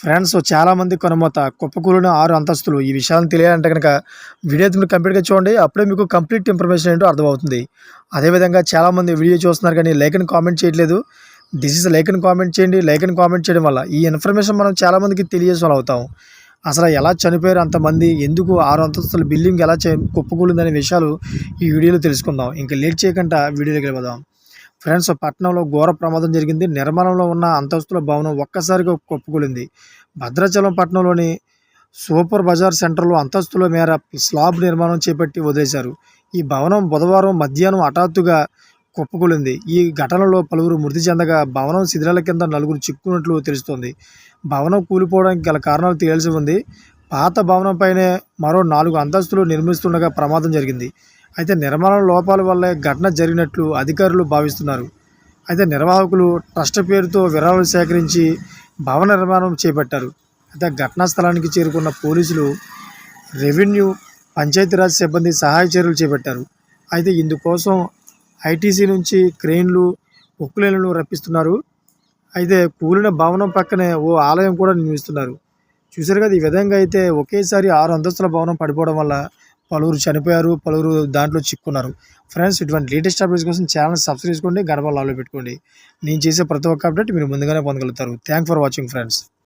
Friends చాలామంది కొనమోత కుప్పకూలిన ఆరు అంతస్తులు. ఈ విషయాలను తెలియాలంటే కనుక వీడియో మీరు కంప్లీట్గా చూడండి. అప్పుడే మీకు కంప్లీట్ ఇన్ఫర్మేషన్ ఏంటో అర్థమవుతుంది. అదేవిధంగా చాలామంది వీడియో చూస్తున్నారు కానీ లైక్ అని కామెంట్ చేయట్లేదు. దిస్ ఇస్ లైక్ అని కామెంట్ చేయండి. లైక్ అని కామెంట్ చేయడం వల్ల ఈ ఇన్ఫర్మేషన్ మనం చాలామందికి తెలియజేసే అవుతాం అసలు ఎలా చనిపోయారు అంతమంది? ఎందుకు ఆరు అంతస్తుల బిల్డింగ్ ఎలా చే కుప్పకూలిందనే విషయాలు ఈ వీడియోలో తెలుసుకుందాం. ఇంకా లేట్ చేయకుండా వీడియోలోకి వెళ్ళిపోదాం. ఫ్రెండ్స్ పట్టణంలో ఘోర ప్రమాదం జరిగింది. నిర్మాణంలో ఉన్న అంతస్తుల భవనం ఒక్కసారిగా కొప్పుకొలింది. భద్రాచలం పట్టణంలోని సూపర్ బజార్ సెంటర్లో అంతస్తుల మేర స్లాబ్ నిర్మాణం చేపట్టి వదిలేశారు. ఈ భవనం బుధవారం మధ్యాహ్నం హఠాత్తుగా కుప్పకూలింది. ఈ ఘటనలో పలువురు మృతి చెందగా భవనం శిథిలాల కింద నలుగురు చిక్కున్నట్లు తెలుస్తోంది. భవనం కూలిపోవడానికి గల కారణాలు తేల్చి ఉంది. పాత భవనంపైనే మరో నాలుగు అంతస్తులు నిర్మిస్తుండగా ప్రమాదం జరిగింది. అయితే నిర్మాణ లోపాల వల్లే ఘటన జరిగినట్లు అధికారులు భావిస్తున్నారు. అయితే నిర్వాహకులు ట్రస్ట్ పేరుతో విరాళాలు సేకరించి భవన నిర్మాణం చేపట్టారు. అయితే ఘటనా స్థలానికి చేరుకున్న పోలీసులు రెవెన్యూ పంచాయతీరాజ్ సిబ్బంది సహాయ చర్యలు చేపట్టారు. అయితే ఇందుకోసం ఐటీసీ నుంచి క్రెయిన్లు ఉక్కులేలను రప్పిస్తున్నారు. అయితే కూలిన భవనం పక్కనే ఓ ఆలయం కూడా నిర్మిస్తున్నారు. చూశారు కదా ఈ విధంగా అయితే ఒకేసారి ఆరు అంతస్తుల భవనం పడిపోవడం వల్ల పలువురు చనిపోయారు పలువురు దాంట్లో చిక్కున్నారు. ఫ్రెండ్స్ ఇటువంటి లేటెస్ట్ అప్డేట్స్ కోసం ఛానల్ సబ్స్క్రైబ్ చేసుకోండి గడప లాలో పెట్టుకోండి. నేను చేసే ప్రతి ఒక్క అప్డేట్ మీరు ముందుగానే పొందగలుగుతారు. Thank for watching friends.